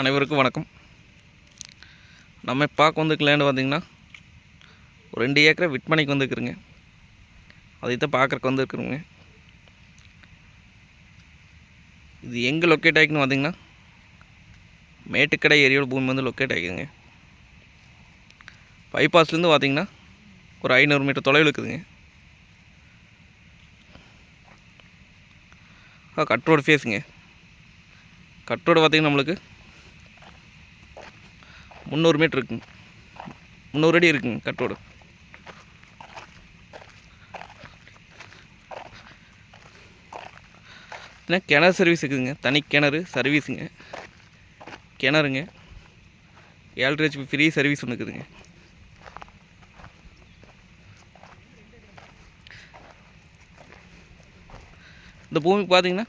அனைவருக்கும் வணக்கம். நம்ம பார்க்க வந்துருக்க லேண்டு பார்த்தீங்கன்னா ஒரு ரெண்டு ஏக்கரை விற்பனைக்கு வந்துருக்குறங்க அதை தான் பார்க்குறக்கு வந்துருக்குறோங்க இது எங்கே லொக்கேட் ஆகிக்குன்னு பார்த்தீங்கன்னா மேட்டுக்கடை ஏரியோட பூமி வந்து லொக்கேட் ஆகிக்குதுங்க பைபாஸ்லேருந்து பார்த்தீங்கன்னா ஒரு ஐநூறு மீட்டர் தொலைவில் இருக்குதுங்க. ஆ கட் ரோடு ஃபேஸுங்க கட் ரோடு பார்த்தீங்கன்னா நம்மளுக்கு முந்நூறு மீட்ரு இருக்குங்க. முந்நூறு அடி இருக்குங்க கட்டோடு. ஏன்னா கிணறு சர்வீஸ் இருக்குதுங்க தனி கிணறு சர்வீஸுங்க. கிணறுங்க. ஏழரை ஹெச்பி ஃப்ரீ சர்வீஸ் ஒன்று இருக்குதுங்க. இந்த பூமி பார்த்தீங்கன்னா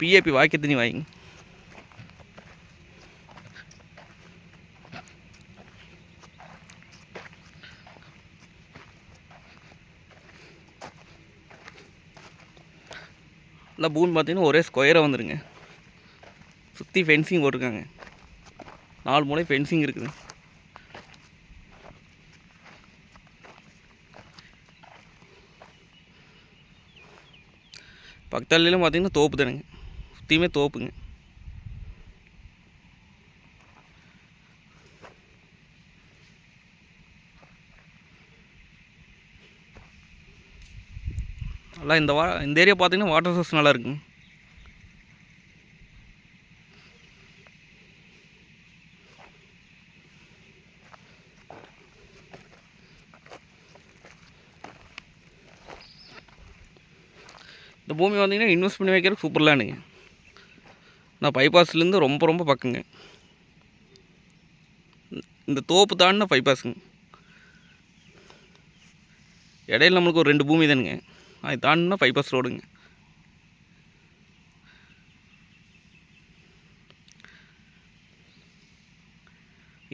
பிஏபி வாக்கிய தண்ணி வாங்கிங்க எல்லாம் பூமி பார்த்தீங்கன்னா ஒரே ஸ்கொயராக வந்துடுங்க சுற்றி ஃபென்சிங் போட்டிருக்காங்க. நாலு மூளை ஃபென்சிங் இருக்குது. பக்கத்துலலாம் பார்த்தீங்கன்னா தோப்பு தானுங்க. சுற்றியுமே தோப்புங்க. நல்லா இந்த வா இந்த ஏரியா பார்த்தீங்கன்னா வாட்டர் சோர்ஸ் நல்லா இருக்குங்க. இந்த பூமி வந்தீங்கன்னா இன்வெஸ்ட் பண்ணி வைக்கிறதுக்கு சூப்பர் லேண்டுங்க நான் பைபாஸ்லேருந்து ரொம்ப ரொம்ப பக்கங்க. இந்த தோப்பு தாண்டின பைபாஸுங்க இடையில நம்மளுக்கு ஒரு ரெண்டு பூமி தானுங்க. அது தாண்டினா பைபாஸ் ரோடுங்க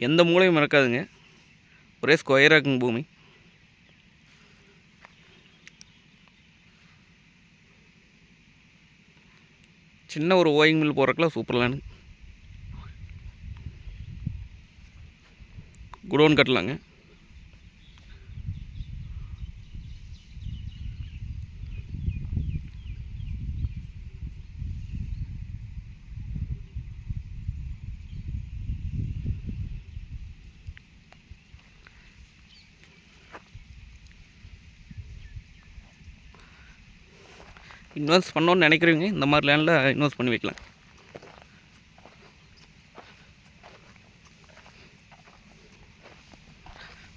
எந்த மூலையும் மறக்காதுங்க. ஒரே ஸ்கொயராக இருக்குங்க பூமி. சின்ன ஒரு ஓயிங் மில் போகிறக்கெல்லாம் சூப்பர் குடோன் கட்டலாங்க. இன்வெஸ்ட் பண்ணோன்னு நினைக்கிறீங்க இந்த மாதிரி லேண்டில் இன்வெஸ்ட் பண்ணி வைக்கலாம்.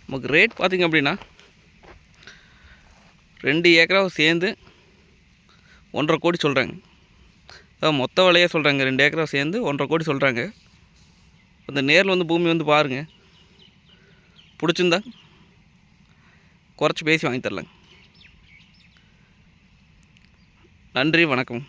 நமக்கு ரேட் பார்த்திங்க அப்படின்னா ரெண்டு ஏக்கராவும் சேர்ந்து ஒன்றரை கோடி சொல்கிறாங்க அதான் மொத்த விலையாக சொல்கிறாங்க ரெண்டு ஏக்கரா சேர்ந்து ஒன்றரை கோடி சொல்கிறாங்க அந்த நேரில் வந்து பூமி வந்து பாருங்கள் பிடிச்சிருந்தா குறைச்சி பேசி வாங்கி தரலாங்க. நன்றி வணக்கம்.